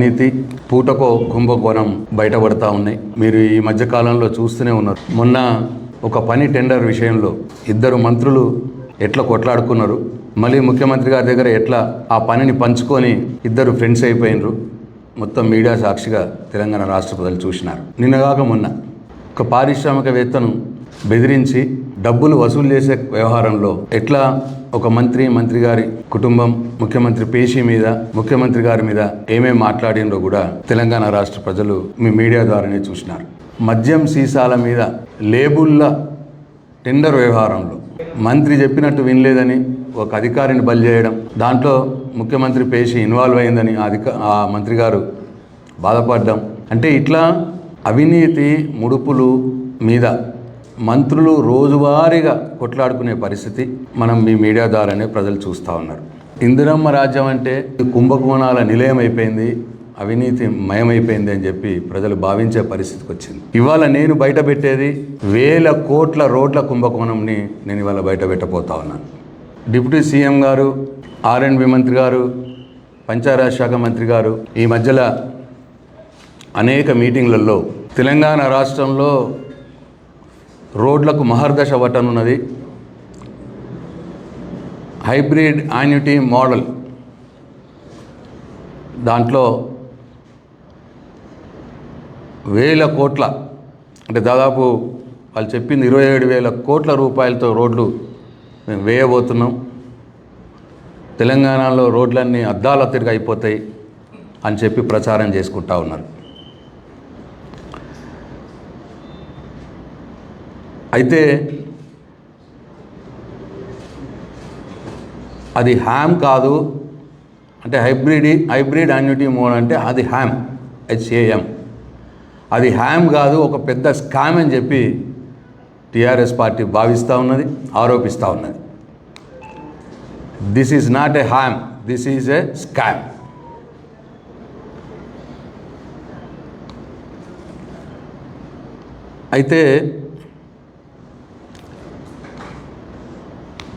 అవినీతి పూటకో కుంభకోణం బయటపడతా ఉన్నాయి. మీరు ఈ మధ్య కాలంలో చూస్తూనే ఉన్నారు. మొన్న ఒక పని టెండర్ విషయంలో ఇద్దరు మంత్రులు ఎట్లా కొట్లాడుకున్నారు. మళ్ళీ ముఖ్యమంత్రి గారి దగ్గర ఎట్లా ఆ పనిని పంచుకొని ఇద్దరు ఫ్రెండ్స్ అయిపోయినరు. మొత్తం మీడియా సాక్షిగా తెలంగాణ రాష్ట్ర ప్రజలు చూసినారు. నిన్నగాక మొన్న ఒక పారిశ్రామికవేత్తను బెదిరించి డబ్బులు వసూలు చేసే వ్యవహారంలో ఎట్లా ఒక మంత్రి మంత్రి గారి కుటుంబం ముఖ్యమంత్రి పేషి మీద ముఖ్యమంత్రి గారి మీద ఏమేం మాట్లాడినరో కూడా తెలంగాణ రాష్ట్ర ప్రజలు మీ మీడియా ద్వారానే చూసినారు. మద్యం సీసాల మీద లేబుల్ల టెండర్ వ్యవహారంలో మంత్రి చెప్పినట్టు వినలేదని ఒక అధికారిని బలి చేయడం దాంట్లో ముఖ్యమంత్రి పేషి ఇన్వాల్వ్ అయిందని అధిక ఆ మంత్రి గారు బాధపడ్డం అంటే ఇట్లా అవినీతి ముడుపులు మీద మంత్రులు రోజువారీగా కొట్లాడుకునే పరిస్థితి మనం మీ మీడియా ద్వారానే ప్రజలు చూస్తూ ఉన్నారు. ఇందిరమ్మ రాజ్యం అంటే కుంభకోణాల నిలయం అయిపోయింది అవినీతి మయమైపోయింది అని చెప్పి ప్రజలు భావించే పరిస్థితికి వచ్చింది. ఇవాళ నేను బయట పెట్టేది వేల కోట్ల రోడ్ల కుంభకోణంని నేను ఇవాళ బయట పెట్టబోతా ఉన్నాను. డిప్యూటీ సీఎం గారు ఆర్ఎండ్బి మంత్రి గారు పంచాయరాజ్ శాఖ మంత్రి గారు ఈ మధ్యలో అనేక మీటింగ్లలో తెలంగాణ రాష్ట్రంలో రోడ్లకు మహర్దశ పట్టనున్నది హైబ్రిడ్ యాన్యుటీ మోడల్. దాంట్లో వేల కోట్ల అంటే దాదాపు వాళ్ళు చెప్పింది ఇరవై ఏడు వేల కోట్ల రూపాయలతో రోడ్లు మేము వేయబోతున్నాం. తెలంగాణలో రోడ్లన్నీ అద్దాల తిరిగి అయిపోతాయి అని చెప్పి ప్రచారం చేసుకుంటా ఉన్నారు. అయితే అది హ్యామ్ కాదు అంటే హైబ్రిడ్ హైబ్రిడ్ అన్యూటీ మోడ్ అంటే అది హ్యామ్ హెచ్ఏఎం అది హ్యామ్ కాదు ఒక పెద్ద స్కామ్ అని చెప్పి టీఆర్ఎస్ పార్టీ భావిస్తూ ఉన్నది ఆరోపిస్తూ ఉన్నది. This is not a ham this is a scam అయితే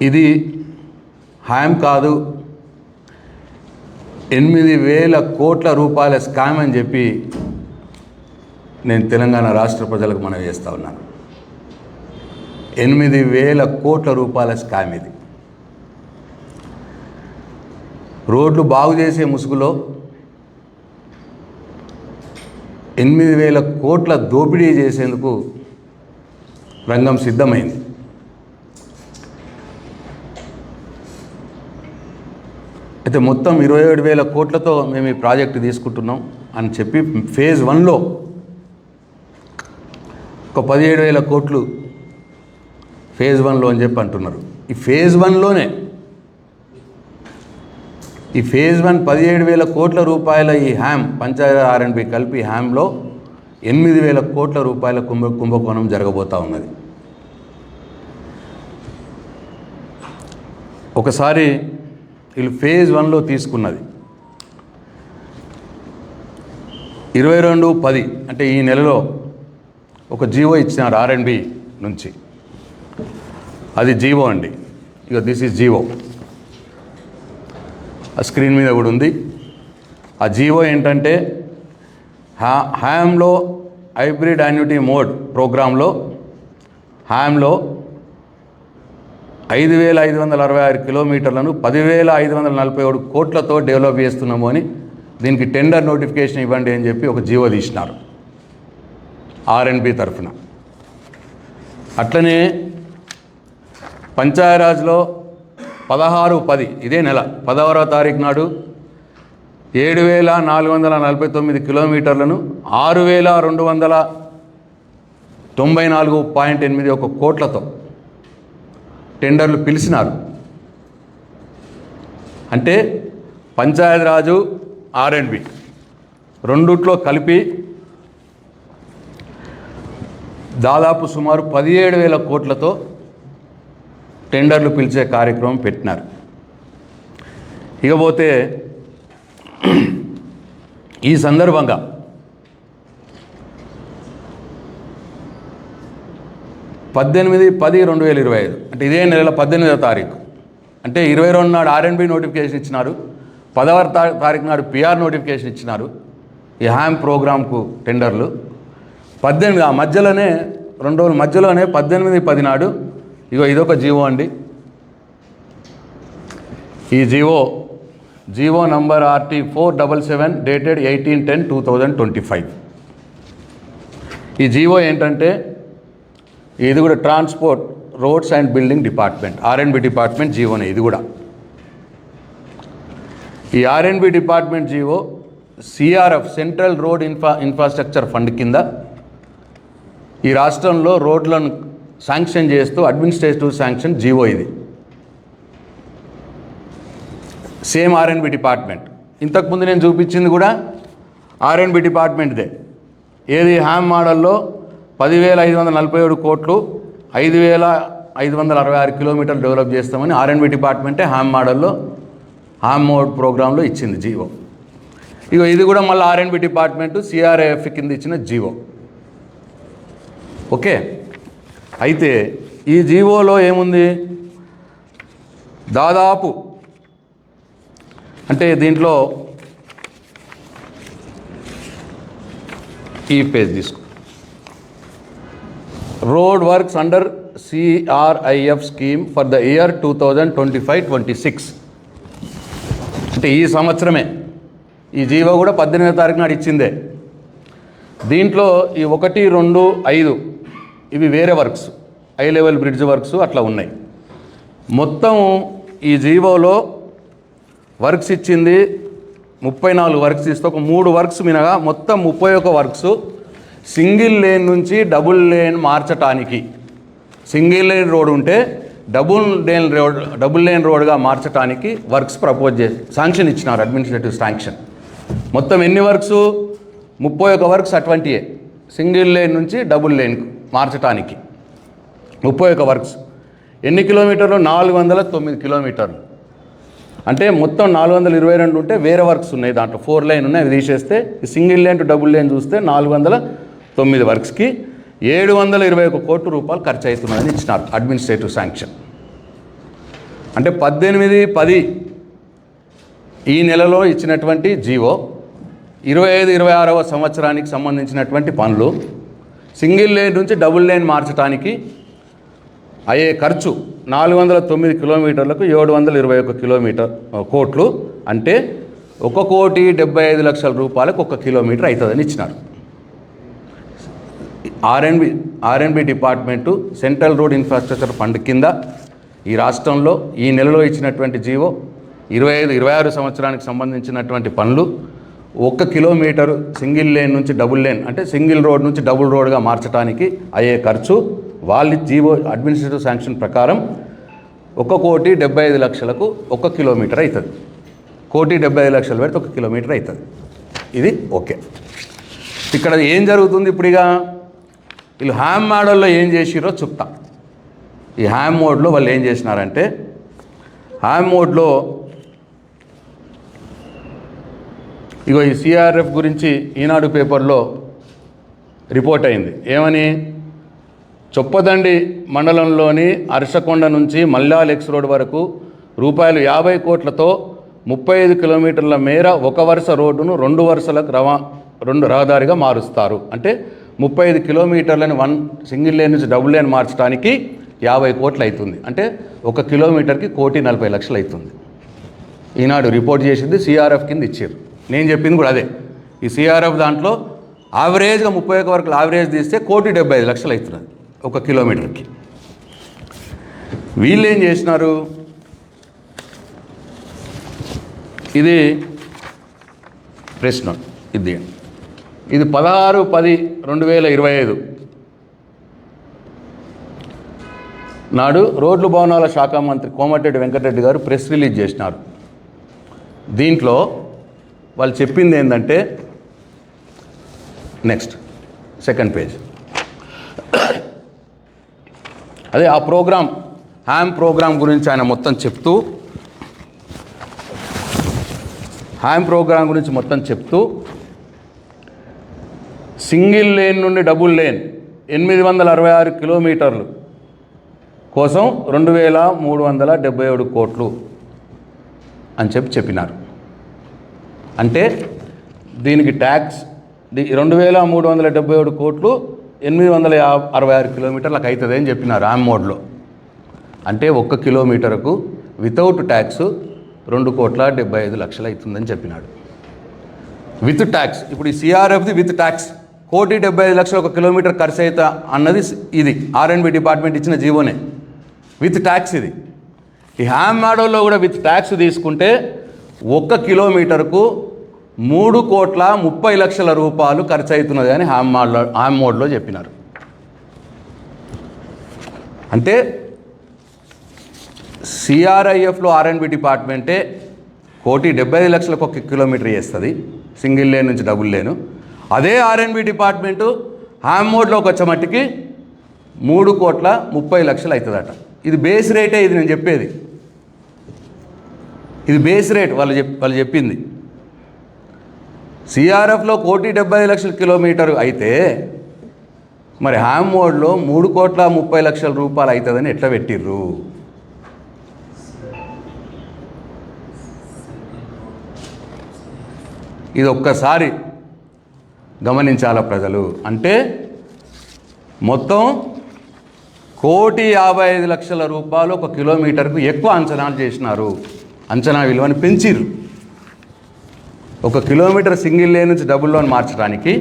ఇది హాయం కాదు. ఎనిమిది వేల కోట్ల రూపాయల స్కామ్ అని చెప్పి నేను తెలంగాణ రాష్ట్ర ప్రజలకు మనం చేస్తూ ఉన్నాను. ఎనిమిది వేల కోట్ల రూపాయల స్కామ్ ఇది. రోడ్లు బాగు చేసే ముసుగులో ఎనిమిది వేల కోట్ల దోపిడీ చేసేందుకు రంగం సిద్ధమైంది. అయితే మొత్తం ఇరవై ఏడు వేల కోట్లతో మేము ఈ ప్రాజెక్టు తీసుకుంటున్నాం అని చెప్పి ఫేజ్ వన్లో ఒక పదిహేడు వేల కోట్లు ఫేజ్ వన్లో అని చెప్పి అంటున్నారు. ఈ ఫేజ్ వన్లోనే ఈ ఫేజ్ వన్ పదిహేడు వేల కోట్ల రూపాయల ఈ హ్యామ్ పంచాయతీ ఆర్ఎండ్బి కలిపి హ్యామ్లో ఎనిమిది వేల కోట్ల రూపాయల కుంభ కుంభకోణం జరగబోతూ ఉన్నది. ఒకసారి వీళ్ళు ఫేజ్ వన్లో తీసుకున్నది. ఇరవై రెండు పది అంటే ఈ నెలలో ఒక జీవో ఇచ్చినారు ఆర్ఎండ్బి నుంచి. అది జీవో అండి. ఇక దిస్ ఈజ్ జీవో. ఆ స్క్రీన్ మీద కూడా ఉంది. ఆ జీవో ఏంటంటే హ్యా హ్యామ్లో హైబ్రిడ్ యాన్యుటీ మోడ్ ప్రోగ్రాంలో హ్యామ్లో ఐదు వేల ఐదు వందల అరవై ఆరు కిలోమీటర్లను పదివేల ఐదు వందల నలభై ఏడు కోట్లతో డెవలప్ చేస్తున్నాము అని దీనికి టెండర్ నోటిఫికేషన్ ఇవ్వండి అని చెప్పి ఒక జీవో తీసినారు. ఆర్ఎన్బి తరఫున. అట్లనే పంచాయరాజ్లో పదహారు పది ఇదే నెల పదహారో తారీఖు నాడు ఏడు వేల నాలుగు వందల నలభై తొమ్మిది కిలోమీటర్లను ఆరు వేల రెండు వందల తొంభై నాలుగు పాయింట్ ఎనిమిది ఒక కోట్లతో టెండర్లు పిలిచినారు. అంటే పంచాయతీరాజు ఆర్ఎండ్బి రెండుట్లో కలిపి దాదాపు సుమారు పదిహేడు వేల కోట్లతో టెండర్లు పిలిచే కార్యక్రమం పెట్టినారు. ఇకపోతే ఈ సందర్భంగా పద్దెనిమిది పది రెండు వేల ఇరవై ఐదు. అంటే ఇదే నెల పద్దెనిమిదవ తారీఖు. అంటే ఇరవై రెండు నాడు ఆర్ఎన్బి నోటిఫికేషన్ ఇచ్చినారు. పదవ తా- తారీఖు నాడు పిఆర్ నోటిఫికేషన్ ఇచ్చినారు. ఈ హ్యామ్ ప్రోగ్రామ్కు టెండర్లు పద్దెనిమిది ఆ మధ్యలోనే రెండు రోజుల మధ్యలోనే పద్దెనిమిది పది నాడు ఇగో ఇదొక జీవో అండి. ఈ GO GO number RT four double seven dated eighteen ten two thousand twenty five ఈ జీవో ఏంటంటే ఇది కూడా transport roads and building department R and B department జీవోనే ఇది కూడా. ఈ R and B department GO CRF central road infra infrastructure fund కింద ఈ రాష్ట్రంలో రోడ్లను శాంక్షన్ చేస్తూ అడ్మినిస్ట్రేటివ్ శాంక్షన్ జీవో ఇది. Same R and B department. ఇంతకుముందు నేను చూపించింది కూడా ఆర్ఎన్బి డిపార్ట్మెంట్దే. ఏది హ్యామ్ మోడల్లో పదివేల ఐదు వందల నలభై ఏడు కోట్లు ఐదు వేల ఐదు వందల అరవై ఆరు కిలోమీటర్లు డెవలప్ చేస్తామని ఆర్ఎండ్బి డిపార్ట్మెంటే హ్యామ్ మోడల్లో హామ్ మోడ్ ప్రోగ్రాంలో ఇచ్చింది జీవో. ఇక ఇది కూడా మళ్ళీ ఆర్ఎండ్బి డిపార్ట్మెంట్ సిఆర్ఏఎఫ్ కింద ఇచ్చిన జీవో. ఓకే? అయితే ఈ జీవోలో ఏముంది? దాదాపు అంటే దీంట్లో ఈ పేజ్ తీసుకో. Road works under CRIF scheme for the year two thousand twenty five twenty six అంటే ఈ సంవత్సరమే. ఈ జీవో కూడా పద్దెనిమిదో తారీఖు నాడు ఇచ్చిందే. దీంట్లో ఈ ఒకటి రెండు ఐదు ఇవి వేరే works. High level bridge works అట్లా ఉన్నాయి. మొత్తం ఈ జీవోలో వర్క్స్ ఇచ్చింది ముప్పై నాలుగు వర్క్స్ ఇస్తే ఒక మూడు వర్క్స్ మినగా మొత్తం ముప్పై ఒక వర్క్స్ సింగిల్ లేన్ నుంచి డబుల్ లేన్ మార్చటానికి. సింగిల్ లేన్ రోడ్ ఉంటే double lane road double lane రోడ్గా మార్చటానికి వర్క్స్ ప్రపోజ్ చేసి శాంక్షన్ ఇచ్చినారు అడ్మినిస్ట్రేటివ్ శాంక్షన్. మొత్తం ఎన్ని వర్క్స్? ముప్పై ఒక వర్క్స్ అటువంటియే. సింగిల్ లేన్ నుంచి డబుల్ లేన్కు మార్చటానికి. ముప్పై ఒక వర్క్స్. ఎన్ని కిలోమీటర్లు? నాలుగు వందల తొమ్మిది కిలోమీటర్లు. అంటే మొత్తం నాలుగు వందల ఇరవై రెండు ఉంటే వేరే వర్క్స్ ఉన్నాయి దాంట్లో. ఫోర్ లైన్ ఉన్నాయి అవి తీసేస్తే single line to double line చూస్తే నాలుగు వందల తొమ్మిది వర్క్స్కి ఏడు వందల ఇరవై ఒక కోట్ల రూపాయలు ఖర్చు అవుతున్నదని ఇచ్చినారు. Administrative sanction. అంటే పద్దెనిమిది పది ఈ నెలలో ఇచ్చినటువంటి జీవో ఇరవై ఐదు ఇరవై ఆరవ సంవత్సరానికి సంబంధించినటువంటి పనులు సింగిల్ లేన్ నుంచి డబుల్ లేన్ మార్చడానికి అయ్యే ఖర్చు నాలుగు వందల తొమ్మిది కిలోమీటర్లకు ఏడు వందల ఇరవై ఒక కిలోమీటర్ కోట్లు. అంటే ఒక కోటి డెబ్బై ఐదు లక్షల రూపాయలకు ఒక కిలోమీటర్ అవుతుందని ఇచ్చినారు. R and B R and B department central road infrastructure fund కింద ఈ రాష్ట్రంలో ఈ నెలలో ఇచ్చినటువంటి జీవో ఇరవై ఐదు ఇరవై ఆరు సంవత్సరానికి సంబంధించినటువంటి పనులు ఒక్క కిలోమీటరు సింగిల్ లేన్ నుంచి డబుల్ లేన్ అంటే సింగిల్ రోడ్ నుంచి డబుల్ రోడ్గా మార్చడానికి అయ్యే ఖర్చు వాళ్ళ జీవో అడ్మినిస్ట్రేటివ్ శాంక్షన్ ప్రకారం ఒక కోటి డెబ్బై ఐదు లక్షలకు ఒక కిలోమీటర్ అవుతుంది. కోటి డెబ్బై ఐదు లక్షలు పెడితే ఒక కిలోమీటర్ అవుతుంది. ఇది ఓకే. ఇక్కడ ఏం జరుగుతుంది ఇప్పుడు ఇక? వీళ్ళు హ్యామ్ మోడల్లో ఏం చేసిరో చెప్తా. ఈ హ్యామ్ మోడ్లో వాళ్ళు ఏం చేసినారంటే హ్యామ్ మోడ్లో ఇగో ఈ సిఆర్ఎఫ్ గురించి ఈనాడు పేపర్లో రిపోర్ట్ అయింది. ఏమని? చొప్పదండి మండలంలోని అరసకొండ నుంచి మల్లాల్ ఎక్స్ రోడ్ వరకు రూపాయలు యాభై కోట్లతో ముప్పై ఐదు కిలోమీటర్ల మేర ఒక వరుస రోడ్డును రెండు వరుసలకు రవా రెండు రహదారిగా మారుస్తారు. అంటే ముప్పై ఐదు కిలోమీటర్లని వన్ సింగిల్ లేన్ నుంచి డబుల్ లేన్ మార్చడానికి యాభై కోట్లు అవుతుంది. అంటే ఒక కిలోమీటర్కి కోటి నలభై లక్షలు అవుతుంది. ఈనాడు రిపోర్ట్ చేసింది సిఆర్ఎఫ్ కింద ఇచ్చారు. నేను చెప్పింది కూడా అదే. ఈ సిఆర్ఎఫ్ దాంట్లో యావరేజ్గా ముప్పై ఒక వరకు యావరేజ్ తీస్తే కోటి డెబ్బై ఐదు లక్షలు అవుతున్నది ఒక కిలోమీటర్కి. వీళ్ళు ఏం చేసినారు? ఇది ప్రశ్న. ఇది ఇది పదహారు పది రెండు వేల ఇరవై ఐదు. నాడు రోడ్లు భవనాల శాఖ మంత్రి కోమటిరెడ్డి వెంకటరెడ్డి గారు ప్రెస్ రిలీజ్ చేసినారు. దీంట్లో వాళ్ళు చెప్పింది ఏంటంటే నెక్స్ట్ సెకండ్ పేజ్. అదే ఆ ప్రోగ్రాం హ్యామ్ ప్రోగ్రాం గురించి ఆయన మొత్తం చెప్తూ హ్యామ్ ప్రోగ్రాం గురించి మొత్తం చెప్తూ సింగిల్ లేన్ నుండి డబుల్ లేన్ ఎనిమిది వందల అరవై ఆరు కిలోమీటర్లు కోసం రెండు వేల మూడు వందల డెబ్బై ఏడు కోట్లు అని చెప్పి చెప్పినారు. అంటే దీనికి ట్యాక్స్ ది- రెండు వేల మూడు వందల డెబ్బై ఏడు కోట్లు ఎనిమిది వందల యా అరవై ఆరు కిలోమీటర్లకు అవుతుంది అని చెప్పినారు ఆమ్ మోడ్లో. అంటే ఒక్క కిలోమీటర్కు వితౌట్ ట్యాక్స్ రెండు కోట్ల డెబ్బై ఐదు లక్షలు అవుతుందని చెప్పినాడు. విత్ ట్యాక్స్ ఇప్పుడు ఈ సిఆర్ఎఫ్ది విత్ ట్యాక్స్ కోటి డెబ్బై ఐదు లక్షలు ఒక కిలోమీటర్ ఖర్చు అవుతా అన్నది ఇది. ఆర్ఎండ్బి డిపార్ట్మెంట్ ఇచ్చిన జీవోనే. విత్ ట్యాక్స్ ఇది. ఈ హ్యామ్ మోడల్లో కూడా విత్ ట్యాక్స్ తీసుకుంటే ఒక్క కిలోమీటర్కు మూడు కోట్ల ముప్పై లక్షల రూపాయలు ఖర్చు అవుతున్నది అని హ్యామ్ మోడ్లో హ్యామ్ మోడ్లో చెప్పినారు అంటే సిఆర్ఐఎఫ్లో ఆర్ఎండ్బి డిపార్ట్మెంటే కోటి డెబ్బై ఐదు లక్షలకు ఒక కిలోమీటర్ చేస్తుంది. సింగిల్ లేన్ నుంచి డబుల్ లేను. అదే ఆర్ఎన్బి డిపార్ట్మెంటు హ్యామ్ మోడ్లోకి వచ్చే మట్టికి మూడు కోట్ల ముప్పై లక్షలు అవుతుందట. ఇది బేస్ రేటే ఇది నేను చెప్పేది. ఇది బేస్ రేట్ వాళ్ళు చెప్ వాళ్ళు చెప్పింది. సిఆర్ఎఫ్లో కోటి డెబ్బై ఐదు లక్షల కిలోమీటర్ అయితే మరి హ్యామ్ మోడ్లో మూడు కోట్ల ముప్పై లక్షల రూపాయలు అవుతుందని ఎట్లా పెట్టిర్రు? ఇది ఒక్కసారి గమనించాల ప్రజలు? అంటే మొత్తం కోటి యాభై ఐదు లక్షల రూపాయలు ఒక కిలోమీటర్కు ఎక్కువ అంచనాలు చేసినారు. అంచనా విలువని పెంచిరు ఒక కిలోమీటర్ సింగిల్ లేన్ నుంచి డబుల్ లోన్ మార్చడానికి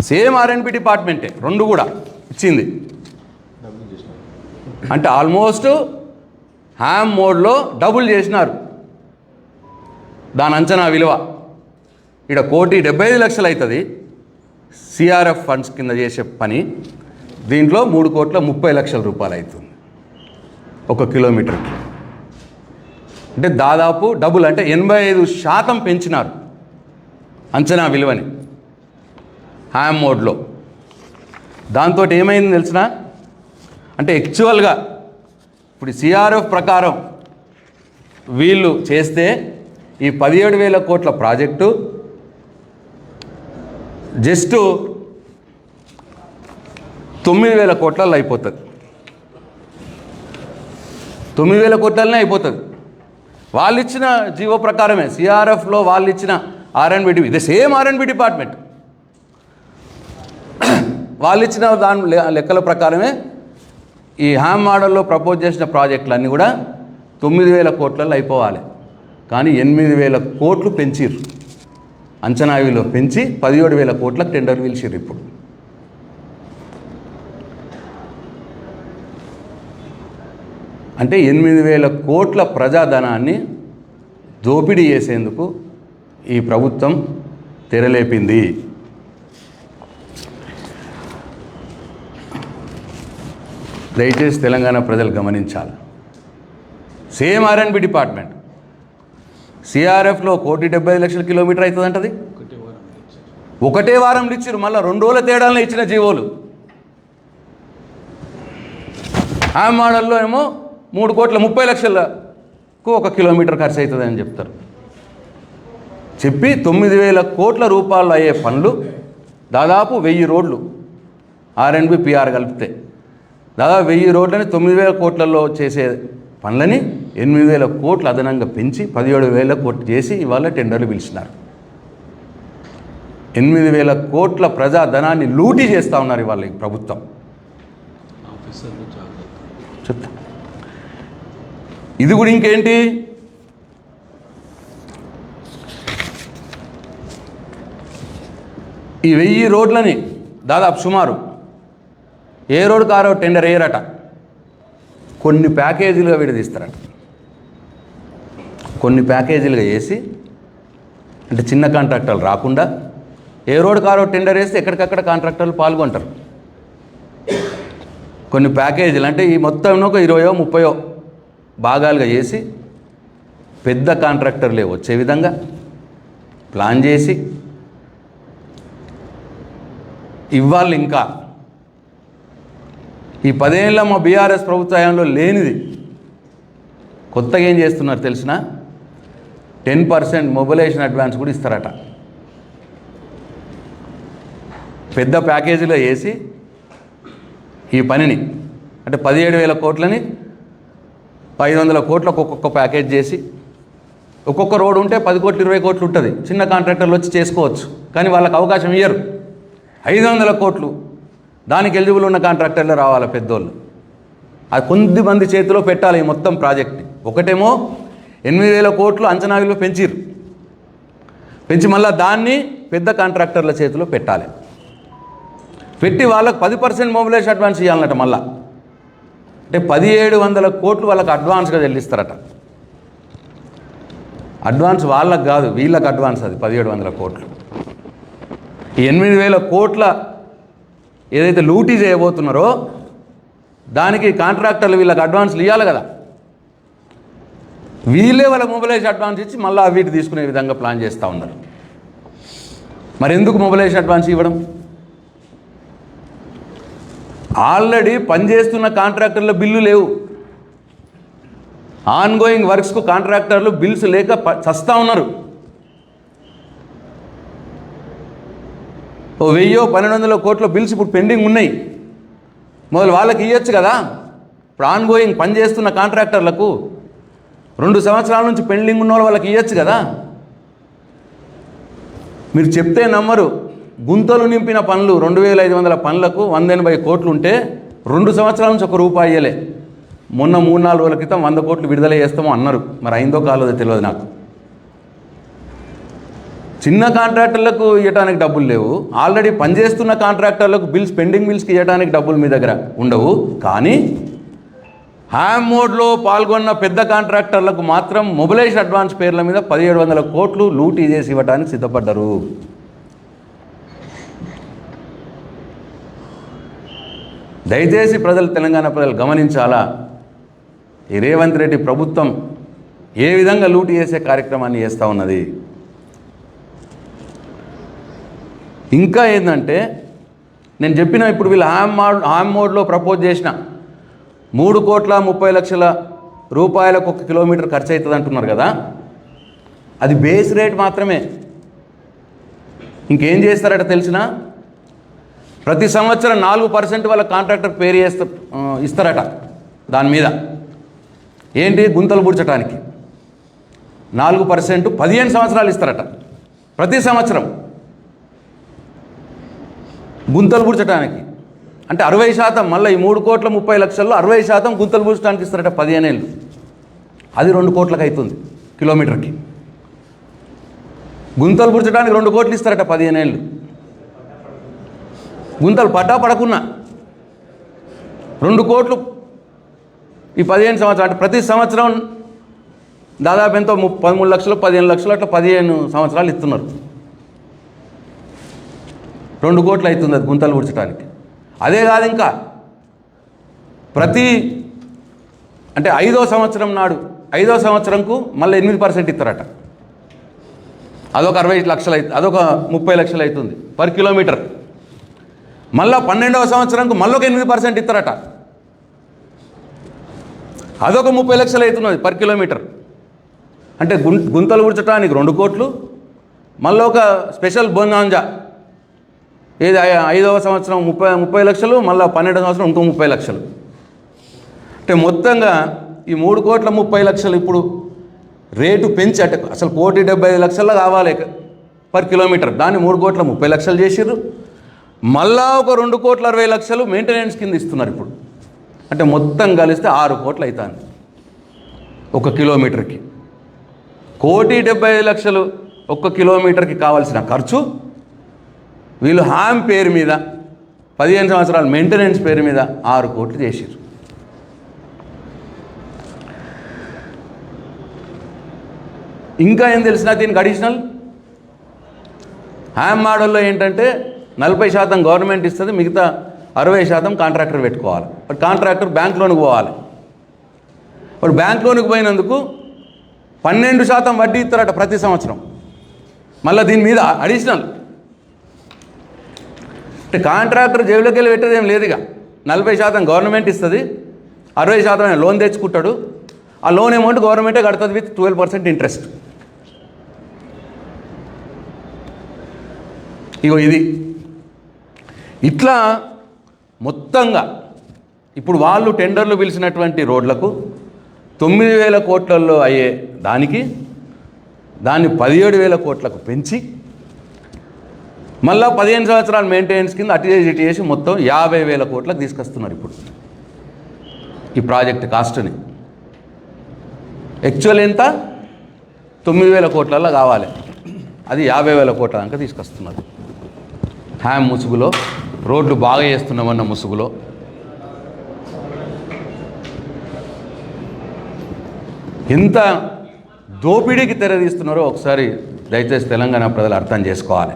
సేమ్ ఆర్ఎన్బి డిపార్ట్మెంటే రెండు కూడా ఇచ్చింది. అంటే ఆల్మోస్ట్ హ్యామ్ మోడ్లో డబుల్ చేసినారు. దాని అంచనా విలువ. ఇక్కడ కోటి డెబ్బై ఐదు లక్షలు అవుతుంది. సిఆర్ఎఫ్ ఫండ్స్ కింద చేసే పని దీంట్లో మూడు కోట్ల ముప్పై లక్షల రూపాయలు అవుతుంది. ఒక కిలోమీటర్కి. అంటే దాదాపు డబుల్ అంటే ఎనభై ఐదు శాతం పెంచినారు అంచనా విలువని హ్యామ్ మోడ్లో. దాంతో ఏమైంది తెలిసిన? అంటే యాక్చువల్గా ఇప్పుడు సిఆర్ఎఫ్ ప్రకారం వీళ్ళు చేస్తే ఈ పదిహేడు వేల కోట్ల ప్రాజెక్టు జస్ట్ తొమ్మిది వేల కోట్లలో అయిపోతుంది. తొమ్మిది వేల కోట్లనే అయిపోతుంది. వాళ్ళు ఇచ్చిన జీవో ప్రకారమే సిఆర్ఎఫ్లో వాళ్ళు ఇచ్చిన ఆర్ఎన్బి ఇది సేమ్ ఆర్ఎన్బి డిపార్ట్మెంట్. వాళ్ళు ఇచ్చిన దాని లెక్కల ప్రకారమే ఈ హ్యామ్ మోడల్లో ప్రపోజ్ చేసిన ప్రాజెక్టులన్నీ కూడా తొమ్మిది వేల కోట్లలో అయిపోవాలి. కానీ ఎనిమిది వేల కోట్లు పెంచిర్రు. అంచనా విలువ పెంచి పదిహేడు వేల కోట్లకు టెండర్ పిలిచిర్రు ఇప్పుడు. అంటే ఎనిమిది వేల కోట్ల ప్రజాధనాన్ని దోపిడీ చేసేందుకు ఈ ప్రభుత్వం తెరలేపింది. దయచేసి తెలంగాణ ప్రజలు గమనించాలి. Same B department. సిఆర్ఎఫ్లో కోటి డెబ్బై ఐదు లక్షల కిలోమీటర్ అవుతుందంటది? ఒకటే వారం ఇచ్చారు మళ్ళీ రెండు రోజుల తేడాలను ఇచ్చిన జీవోలు. ఆ మోడల్లో ఏమో మూడు కోట్ల ముప్పై లక్షలకు ఒక కిలోమీటర్ ఖర్చు అవుతుంది అని చెప్తారు. చెప్పి తొమ్మిది వేల కోట్ల రూపాయలు అయ్యే పనులు దాదాపు వెయ్యి రోడ్లు ఆర్ఎండ్బి పిఆర్ కలిపితే. దాదాపు వెయ్యి రోడ్లని తొమ్మిది వేల కోట్లలో చేసే పనులని ఎనిమిది వేల కోట్లు అదనంగా పెంచి పదిహేడు వేల కోట్లు చేసి ఇవాళ టెండర్లు పిలిచినారు. ఎనిమిది వేల కోట్ల ప్రజాధనాన్ని లూటీ చేస్తూ ఉన్నారు ఇవాళ ప్రభుత్వం. చెప్తా. ఇది కూడా ఇంకేంటి? ఈ వెయ్యి రోడ్లని దాదాపు సుమారు. ఏ రోడ్ కారో టెండర్ వేయరట? కొన్ని ప్యాకేజీలుగా విడదీస్తారట. కొన్ని ప్యాకేజీలుగా చేసి అంటే చిన్న కాంట్రాక్టర్లు రాకుండా ఏ రోడ్ కారో టెండర్ వేస్తే ఎక్కడికక్కడ కాంట్రాక్టర్లు పాల్గొంటారు. కొన్ని ప్యాకేజీలు అంటే ఈ మొత్తం ఒక ఇరవయో ముప్పయో భాగాలుగా చేసి పెద్ద కాంట్రాక్టర్లే వచ్చే విధంగా ప్లాన్ చేసి ఇవ్వాలి ఇంకా ఈ పదేళ్ళ మా బీఆర్ఎస్ ప్రభుత్వంలో లేనిది కొత్తగా ఏం చేస్తున్నారు తెలిసిన టెన్ పర్సెంట్ మొబిలైజేషన్ అడ్వాన్స్ కూడా ఇస్తారట. పెద్ద ప్యాకేజీలో వేసి ఈ పనిని అంటే పదిహేడు వేల కోట్లని ఐదు వందల కోట్లకు ఒక్కొక్క ప్యాకేజ్ చేసి ఒక్కొక్క రోడ్ ఉంటే పది కోట్లు ఇరవై కోట్లు ఉంటుంది. చిన్న కాంట్రాక్టర్లు వచ్చి చేసుకోవచ్చు. కానీ వాళ్ళకి అవకాశం ఇయ్యరు. ఐదు వందల కోట్లు దానికి ఎలిజిబుల్ ఉన్న కాంట్రాక్టర్లు రావాలి పెద్దోళ్ళు. అది కొద్ది మంది చేతిలో పెట్టాలి ఈ మొత్తం ప్రాజెక్ట్ని. ఒకటేమో ఎనిమిది వేల కోట్లు అంచనా విలువ పెంచిరు పెంచి మళ్ళీ దాన్ని పెద్ద కాంట్రాక్టర్ల చేతిలో పెట్టాలి. పెట్టి వాళ్ళకి పది పర్సెంట్ మొబిలైజ్ అడ్వాన్స్ ఇవ్వాలన్నట మళ్ళా. అంటే పదిహేడు వందల కోట్లు వాళ్ళకి అడ్వాన్స్గా చెల్లిస్తారట. అడ్వాన్స్ వాళ్ళకి కాదు వీళ్ళకి అడ్వాన్స్ అది పదిహేడు వందల కోట్లు. ఈ ఎనిమిది వేల కోట్ల ఏదైతే లూటీ చేయబోతున్నారో దానికి కాంట్రాక్టర్లు వీళ్ళకి అడ్వాన్స్లు ఇవ్వాలి కదా. వీళ్ళే వాళ్ళ మొబిలైజ్ అడ్వాన్స్ ఇచ్చి మళ్ళీ వీటి తీసుకునే విధంగా ప్లాన్ చేస్తూ ఉన్నారు. మరి ఎందుకు మొబిలైజ్ అడ్వాన్స్ ఇవ్వడం? ఆల్రెడీ పనిచేస్తున్న కాంట్రాక్టర్ల బిల్లు లేవు. ఆన్గోయింగ్ వర్క్స్కు కాంట్రాక్టర్లు బిల్స్ లేక ప- చస్తా ఉన్నారు. ఓ వెయ్యో పన్నెండు వందల కోట్ల బిల్స్ ఇప్పుడు పెండింగ్ ఉన్నాయి. మొదలు వాళ్ళకి ఇవ్వచ్చు కదా. ఇప్పుడు ఆన్ గోయింగ్ పనిచేస్తున్న కాంట్రాక్టర్లకు రెండు సంవత్సరాల నుంచి పెండింగ్ ఉన్న వాళ్ళకి ఇవ్వచ్చు కదా. మీరు చెప్తే నమ్మరు. గుంతలు నింపిన పనులు రెండు వేల ఐదు వందల పనులకు వంద ఎనభై కోట్లు ఉంటే రెండు సంవత్సరాల నుంచి ఒక రూపాయి ఇయ్యలే. మొన్న మూడు నాలుగు రోజుల క్రితం వంద కోట్లు విడుదల చేస్తామో అన్నారు. మరి అయిందో కాలేదో తెలియదు నాకు. చిన్న కాంట్రాక్టర్లకు ఇవ్వడానికి డబ్బులు లేవు. ఆల్రెడీ పనిచేస్తున్న కాంట్రాక్టర్లకు బిల్స్ పెండింగ్ బిల్స్కి ఇవ్వడానికి డబ్బులు మీ దగ్గర ఉండవు. కానీ హ్యామ్ మోడ్లో పాల్గొన్న పెద్ద కాంట్రాక్టర్లకు మాత్రం మొబిలైజ్ అడ్వాన్స్ పేర్ల మీద పదిహేడు వందల కోట్లు లూటీ చేసి ఇవ్వడానికి సిద్ధపడ్డారు. దయచేసి ప్రజలు తెలంగాణ ప్రజలు గమనించాలా? ఈ రేవంత్ రెడ్డి ప్రభుత్వం ఏ విధంగా లూటీ చేసే కార్యక్రమాన్ని చేస్తూ ఉన్నది? ఇంకా ఏంటంటే నేను చెప్పిన ఇప్పుడు వీళ్ళు హామ్ మోడ్ హామ్ మోడ్లో ప్రపోజ్ చేసిన మూడు కోట్ల ముప్పై లక్షల రూపాయలకు ఒక కిలోమీటర్ ఖర్చు అవుతుంది అంటున్నారు కదా. అది బేస్ రేట్ మాత్రమే. ఇంకేం చేస్తారట తెలిసిన ప్రతి సంవత్సరం నాలుగు పర్సెంట్ వాళ్ళ కాంట్రాక్టర్ పేరు చేస్తా ఇస్తారట దాని మీద. ఏంటి? గుంతలు పూడ్చడానికి నాలుగు పర్సెంట్ పదిహేను సంవత్సరాలు ఇస్తారట ప్రతి సంవత్సరం. గుంతలు పూడ్చడానికి అంటే అరవై శాతం మళ్ళీ ఈ మూడు కోట్ల ముప్పై లక్షల్లో అరవై శాతం గుంతలు పూడ్చడానికి ఇస్తారట పదిహేనేళ్ళు. అది రెండు కోట్లకు అవుతుంది కిలోమీటర్కి. గుంతలు పూడ్చడానికి రెండు కోట్లు ఇస్తారట పదిహేను ఏళ్ళు గుంతలు పడ్డా పడకున్నా. రెండు కోట్లు ఈ పదిహేను సంవత్సరాలు అంటే ప్రతి సంవత్సరం దాదాపు ఎంతో ము పదమూడు లక్షలు పదిహేను లక్షలు అట్లా పదిహేను సంవత్సరాలు ఇస్తున్నారు. రెండు కోట్లు అవుతుంది అది గుంతలు పూడ్చడానికి అదే కాదు ఇంకా ప్రతి అంటే ఐదో సంవత్సరం నాడు ఐదో సంవత్సరంకు మళ్ళీ ఎనిమిది పర్సెంట్ ఇస్తారట. అదొక అరవై లక్షలు అవుతుంది అదొక ముప్పై లక్షలు అవుతుంది పర్ కిలోమీటర్. మళ్ళా పన్నెండవ సంవత్సరంకు మళ్ళీ ఒక ఎనిమిది పర్సెంట్ ఇస్తారట. అదొక ముప్పై లక్షలు అవుతున్నది పర్ కిలోమీటర్. అంటే గుంతలు ఉడ్చడానికి రెండు కోట్లు మళ్ళీ ఒక స్పెషల్ బొనాంజా ఏది ఐదవ సంవత్సరం ముప్పై ముప్పై లక్షలు మళ్ళీ పన్నెండవ సంవత్సరం ఇంకో ముప్పై లక్షలు. అంటే మొత్తంగా ఈ మూడు కోట్ల ముప్పై లక్షలు ఇప్పుడు రేటు పెంచి అంటే అసలు కోటి డెబ్బై ఐదు లక్షల్లో కావాలి పర్ కిలోమీటర్. దాన్ని మూడు కోట్ల ముప్పై లక్షలు చేసిర్రు. మళ్ళా ఒక రెండు కోట్ల అరవై లక్షలు మెయింటెనెన్స్ కింద ఇస్తున్నారు ఇప్పుడు. అంటే మొత్తం కలిస్తే ఆరు కోట్లు అవుతుంది ఒక కిలోమీటర్కి. కోటి డెబ్బై ఐదు లక్షలు ఒక్క కిలోమీటర్కి కావాల్సిన ఖర్చు వీళ్ళు హామ్ పేరు మీద పదిహేను సంవత్సరాలు మెయింటెనెన్స్ పేరు మీద ఆరు కోట్లు చేసారు ఇంకా ఏం తెలిసిన దీనికి అడిషనల్ హ్యామ్ మోడల్లో ఏంటంటే నలభై శాతం గవర్నమెంట్ ఇస్తుంది మిగతా అరవై శాతం కాంట్రాక్టర్ పెట్టుకోవాలి. బట్ కాంట్రాక్టర్ బ్యాంక్ లోన్కి పోవాలి. ఇప్పుడు బ్యాంక్ లోన్కి పోయినందుకు పన్నెండు శాతం వడ్డీ ఇస్తారట ప్రతి సంవత్సరం. మళ్ళీ దీని మీద అడిషనల్ అంటే కాంట్రాక్టర్ జేబులోకి వెళ్ళి పెట్టేది ఏం లేదు ఇక నలభై శాతం గవర్నమెంట్ ఇస్తుంది. అరవై శాతం ఆయన లోన్ తెచ్చుకుంటాడు. ఆ లోన్ అమౌంట్ గవర్నమెంటే కడుతుంది విత్ ట్వెల్వ్ పర్సెంట్ ఇంట్రెస్ట్ ఇగో ఇది. ఇట్లా మొత్తంగా ఇప్పుడు వాళ్ళు టెండర్లు పిలిచినటువంటి రోడ్లకు తొమ్మిది వేల కోట్లలో అయ్యే దానికి దాన్ని పదిహేడు వేల కోట్లకు పెంచి మళ్ళా పదిహేను సంవత్సరాల మెయింటెనెన్స్ కింద అటు చేసి ఇటు చేసి మొత్తం యాభై వేల కోట్లకు తీసుకొస్తున్నారు ఇప్పుడు. ఈ ప్రాజెక్ట్ కాస్ట్ని. యాక్చువల్ ఎంత? తొమ్మిది వేల కోట్లలో కావాలి. అది యాభై వేల కోట్ల దాకా తీసుకొస్తున్నారు. హ్యామ్ ముసుగులో రోడ్లు బాగా చేస్తున్నామన్న ముసుగులో. ఎంత దోపిడీకి తెరదీస్తున్నారో ఒకసారి దయచేసి తెలంగాణ ప్రజలు అర్థం చేసుకోవాలి.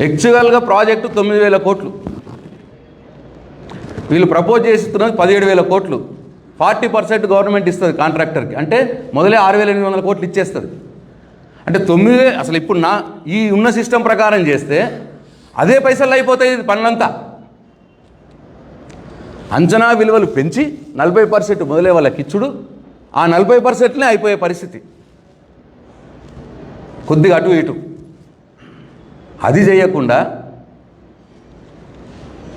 యాక్చువల్గా ప్రాజెక్టు తొమ్మిది వేల కోట్లు. వీళ్ళు ప్రపోజ్ చేస్తున్నది పదిహేడు వేల కోట్లు. ఫార్టీ పర్సెంట్ గవర్నమెంట్ ఇస్తుంది కాంట్రాక్టర్కి. అంటే మొదలే ఆరు వేల ఎనిమిది వందల కోట్లు ఇచ్చేస్తుంది. అంటే తొమ్మిది అసలు ఇప్పుడు నా ఈ ఉన్న సిస్టమ్ ప్రకారం చేస్తే అదే పైసలు అయిపోతాయి పనులంతా. అంచనా విలువలు పెంచి నలభై పర్సెంట్ మొదలే వాళ్ళకి ఇచ్చుడు. ఆ నలభై పర్సెంట్నే అయిపోయే పరిస్థితి. కొద్దిగా అటు ఇటు. అది చేయకుండా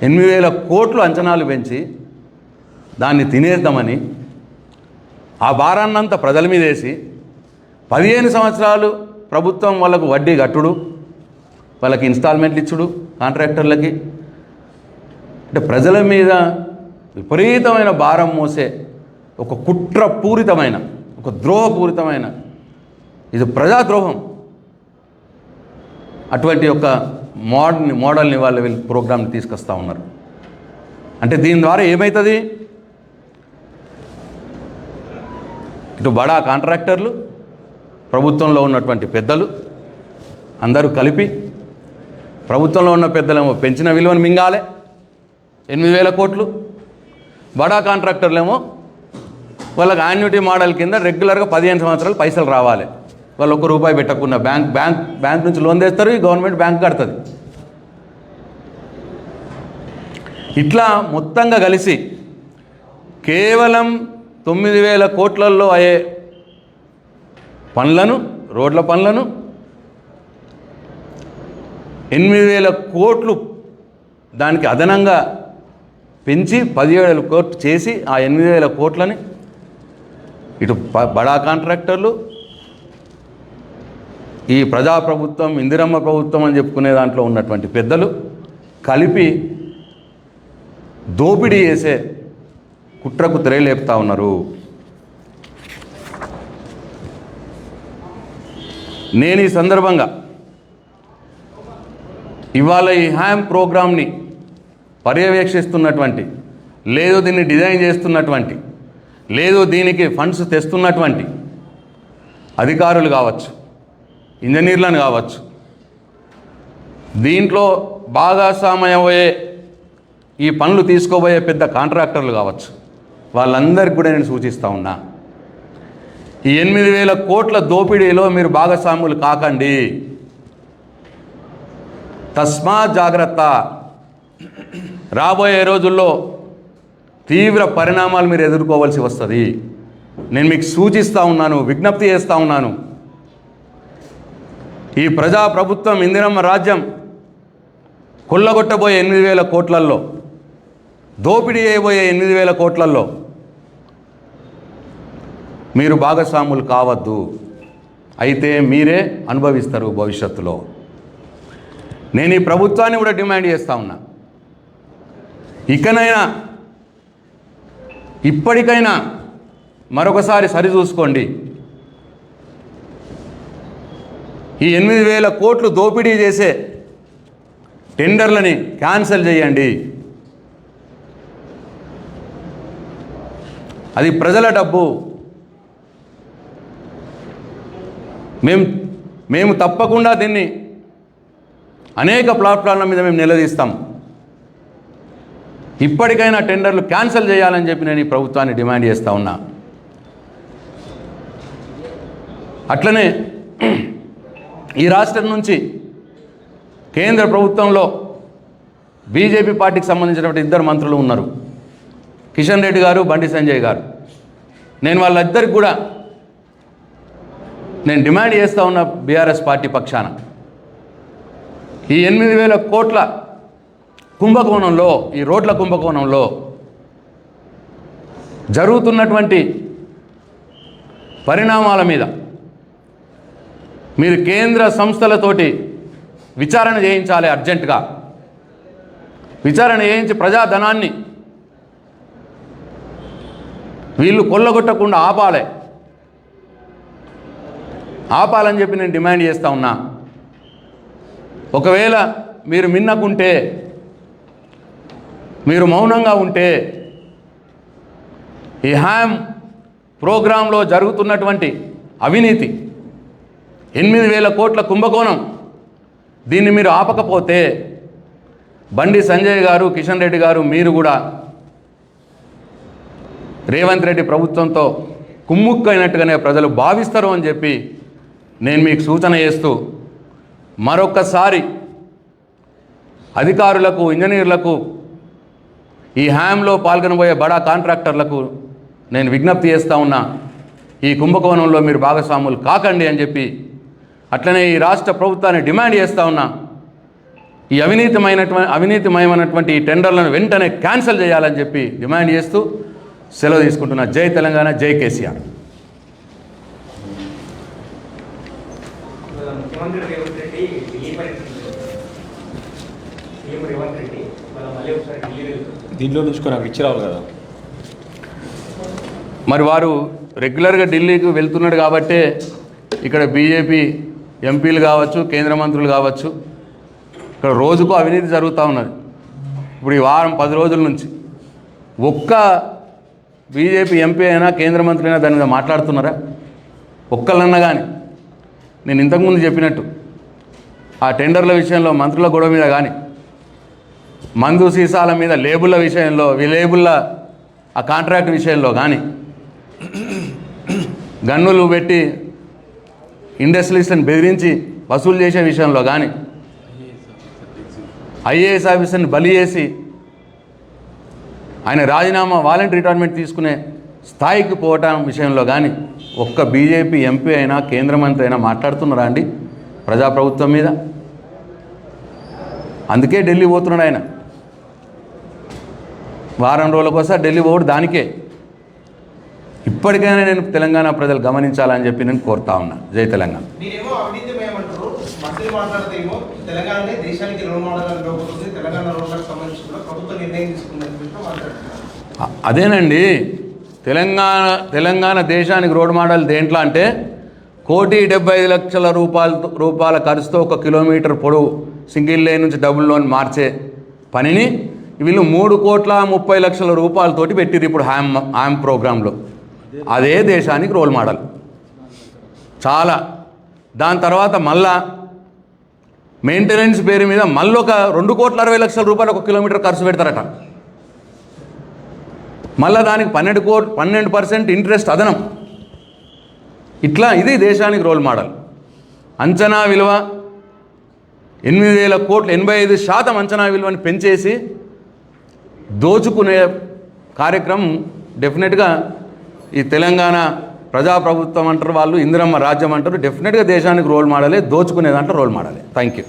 ఎనిమిది వేల కోట్లు అంచనాలు పెంచి దాన్ని తినేద్దామని ఆ భారాన్నంతా ప్రజల మీద వేసి పదిహేను సంవత్సరాలు ప్రభుత్వం వాళ్ళకు వడ్డీ కట్టుడు వాళ్ళకి ఇన్స్టాల్మెంట్లు ఇచ్చుడు కాంట్రాక్టర్లకి. అంటే ప్రజల మీద విపరీతమైన భారం మోసే ఒక కుట్రపూరితమైన ఒక ద్రోహపూరితమైన ఇది ప్రజాద్రోహం. అటువంటి ఒక మోడల్ని మోడల్ని వాళ్ళు వీళ్ళు ప్రోగ్రామ్ని తీసుకొస్తా ఉన్నారు. అంటే దీని ద్వారా ఏమవుతుంది ఇటు బడా కాంట్రాక్టర్లు ప్రభుత్వంలో ఉన్నటువంటి పెద్దలు అందరూ కలిపి ప్రభుత్వంలో ఉన్న పెద్దలేమో పెంచిన విలువను మింగాలే ఎనిమిది వేల కోట్లు. బడా కాంట్రాక్టర్లేమో వాళ్ళకి యాన్యుటీ మోడల్ కింద రెగ్యులర్గా పదిహేను సంవత్సరాలు పైసలు రావాలి. వాళ్ళు ఒక్క రూపాయి పెట్టకుండా బ్యాంక్ బ్యాంక్ బ్యాంక్ నుంచి లోన్ తెస్తారు ఈ గవర్నమెంట్ బ్యాంక్ కడుతుంది. ఇట్లా మొత్తంగా కలిసి కేవలం తొమ్మిది వేల కోట్లల్లో అయ్యే పనులను రోడ్ల పనులను ఎనిమిది వేల కోట్లు దానికి అదనంగా పెంచి పదిహేడు వేల కోట్లు చేసి ఆ ఎనిమిది వేల కోట్లని ఇటు బడా కాంట్రాక్టర్లు ఈ ప్రజాప్రభుత్వం ఇందిరమ్మ ప్రభుత్వం అని చెప్పుకునే దాంట్లో ఉన్నటువంటి పెద్దలు కలిపి దోపిడీ చేసే కుట్రకు తెరలేపుతా ఉన్నారు. నేను ఈ సందర్భంగా ఇవాళ ఈ హ్యామ్ ప్రోగ్రామ్ని పర్యవేక్షిస్తున్నటువంటి లేదు దీన్ని డిజైన్ చేస్తున్నటువంటి లేదు దీనికి ఫండ్స్ తెస్తున్నటువంటి అధికారులు కావచ్చు. ఇంజనీర్లను కావచ్చు. దీంట్లో భాగస్వామ్యమయ్యే ఈ పనులు తీసుకోబోయే పెద్ద కాంట్రాక్టర్లు కావచ్చు. వాళ్ళందరికీ కూడా నేను సూచిస్తూ ఉన్నా. ఈ ఎనిమిది వేల కోట్ల దోపిడీలో మీరు భాగస్వాములు కాకండి. తస్మా జాగ్రత్త. రాబోయే రోజుల్లో తీవ్ర పరిణామాలు మీరు ఎదుర్కోవాల్సి వస్తుంది. నేను మీకు సూచిస్తూ ఉన్నాను విజ్ఞప్తి చేస్తూ ఉన్నాను. ఈ ప్రజా ప్రభుత్వం ఇందిరమ్మ రాజ్యం కొల్లగొట్టబోయే ఎనిమిది వేల కోట్లల్లో దోపిడీ చేయబోయే ఎనిమిది వేల కోట్లల్లో మీరు భాగస్వాములు కావద్దు. అయితే మీరే అనుభవిస్తారు భవిష్యత్తులో. నేను ఈ ప్రభుత్వాన్ని కూడా డిమాండ్ చేస్తా ఉన్నా. ఇకనైనా ఇప్పటికైనా మరొకసారి సరిచూసుకోండి ఈ ఎనిమిది వేల కోట్లు దోపిడీ చేసే టెండర్లని క్యాన్సిల్ చేయండి. అది ప్రజల డబ్బు. మేము మేము తప్పకుండా దీన్ని అనేక ప్లాట్ఫామ్ల మీద మేము నిలదీస్తాం. ఇప్పటికైనా టెండర్లు క్యాన్సిల్ చేయాలని చెప్పి నేను ఈ ప్రభుత్వాన్ని డిమాండ్ చేస్తూ ఉన్నా. అట్లనే ఈ రాష్ట్రం నుంచి కేంద్ర ప్రభుత్వంలో బీజేపీ పార్టీకి సంబంధించినటువంటి ఇద్దరు మంత్రులు ఉన్నారు. కిషన్ రెడ్డి గారు బండి సంజయ్ గారు. నేను వాళ్ళిద్దరికి కూడా నేను డిమాండ్ చేస్తూ ఉన్న బీఆర్ఎస్ పార్టీ పక్షాన ఈ ఎనిమిది వేల కోట్ల కుంభకోణంలో ఈ రోడ్ల కుంభకోణంలో జరుగుతున్నటువంటి పరిణామాల మీద మీరు కేంద్ర సంస్థలతోటి విచారణ చేయించాలి అర్జెంటుగా. విచారణ చేయించి ప్రజాధనాన్ని వీళ్ళు కొల్లగొట్టకుండా ఆపాలి. ఆపాలని చెప్పి నేను డిమాండ్ చేస్తా ఉన్నా. ఒకవేళ మీరు మిన్నకుంటే మీరు మౌనంగా ఉంటే ఈ హ్యామ్ ప్రోగ్రాంలో జరుగుతున్నటువంటి అవినీతి ఎనిమిది వేల కోట్ల కుంభకోణం. దీన్ని మీరు ఆపకపోతే బండి సంజయ్ గారు కిషన్ రెడ్డి గారు మీరు కూడా రేవంత్ రెడ్డి ప్రభుత్వంతో కుమ్ముక్కైనట్టుగానే ప్రజలు భావిస్తారు అని చెప్పి నేను మీకు సూచన చేస్తూ మరొకసారి అధికారులకు ఇంజనీర్లకు ఈ హ్యామ్లో పాల్గొనబోయే బడా కాంట్రాక్టర్లకు నేను విజ్ఞప్తి చేస్తూ ఉన్నా ఈ కుంభకోణంలో మీరు భాగస్వాములు కాకండి అని చెప్పి అట్లనే ఈ రాష్ట్ర ప్రభుత్వాన్ని డిమాండ్ చేస్తూ ఉన్నా. ఈ అవినీతిమైనటువంటి అవినీతిమయమైనటువంటి ఈ టెండర్లను వెంటనే క్యాన్సిల్ చేయాలని చెప్పి డిమాండ్ చేస్తూ సెలవు తీసుకుంటున్నా జై తెలంగాణ జై కేసీఆర్. నుంచి నాకు ఇచ్చి రావాలి కదా. మరి వారు రెగ్యులర్గా ఢిల్లీకి వెళ్తున్నాడు కాబట్టే ఇక్కడ బీజేపీ ఎంపీలు కావచ్చు కేంద్ర మంత్రులు కావచ్చు ఇక్కడ రోజుకు అవినీతి జరుగుతూ ఉన్నది. ఇప్పుడు ఈ వారం పది రోజుల నుంచి ఒక్క బీజేపీ ఎంపీ అయినా కేంద్ర మంత్రి అయినా దాని మీద మాట్లాడుతున్నారా? ఒక్కళ్ళన్నా కానీ నేను ఇంతకుముందు చెప్పినట్టు ఆ టెండర్ల విషయంలో మంత్రుల గొడవ మీద కానీ మందు సీసాల మీద లేబుల్ల విషయంలో ఈ ఆ కాంట్రాక్ట్ విషయంలో కానీ గన్నులు పెట్టి ఇండస్ట్రియలిస్ట్ని బెదిరించి వసూలు చేసే విషయంలో కానీ ఐఏఎస్ ఆఫీసర్ని బలి చేసి ఆయన రాజీనామా వాలంటీ రిటైర్మెంట్ తీసుకునే స్థాయికి పోవటం విషయంలో కానీ ఒక్క బీజేపీ ఎంపీ అయినా కేంద్ర మంత్రి అయినా మాట్లాడుతున్నారా అండి? ప్రజాప్రభుత్వం మీద? అందుకే ఢిల్లీ పోతున్నాడు ఆయన. వారం రోజులకోసారి ఢిల్లీ పోవడు దానికే. ఇప్పటికైనా నేను తెలంగాణ ప్రజలు గమనించాలని చెప్పి నేను కోరుతా ఉన్నా. జై తెలంగాణ. అదేనండి. తెలంగాణ తెలంగాణ దేశానికి రోడ్ మోడల్ దేంట్లో అంటే కోటి డెబ్బై ఐదు లక్షల రూపాయల రూపాయల ఖర్చుతో ఒక కిలోమీటర్ పొడవు సింగిల్ లేన్ నుంచి డబుల్ లోన్ మార్చే పనిని వీళ్ళు మూడు కోట్ల ముప్పై లక్షల రూపాయలతోటి పెట్టిరు ఇప్పుడు హ్యామ్ హ్యామ్ ప్రోగ్రాంలో. అదే దేశానికి రోల్ మోడల్. చాలా. దాని తర్వాత మళ్ళా మెయింటెనెన్స్ పేరు మీద మళ్ళీ ఒక రెండు కోట్ల అరవై లక్షల రూపాయలు ఒక కిలోమీటర్ ఖర్చు పెడతారట. మళ్ళా దానికి పన్నెండు కో పన్నెండు పర్సెంట్ ఇంట్రెస్ట్ అదనం. ఇట్లా ఇది దేశానికి రోల్ మోడల్. అంచనా విలువ ఎనిమిది వేల కోట్లు ఎనభై ఐదు శాతం అంచనా విలువని పెంచేసి దోచుకునే కార్యక్రమం డెఫినెట్గా ఈ తెలంగాణ ప్రజాప్రభుత్వం అంటారు వాళ్ళు ఇందిరమ్మ రాజ్యం అంటారు డెఫినెట్గా దేశానికి రోల్ మోడలే దోచుకునేదంటే రోల్ మోడలే థ్యాంక్ యూ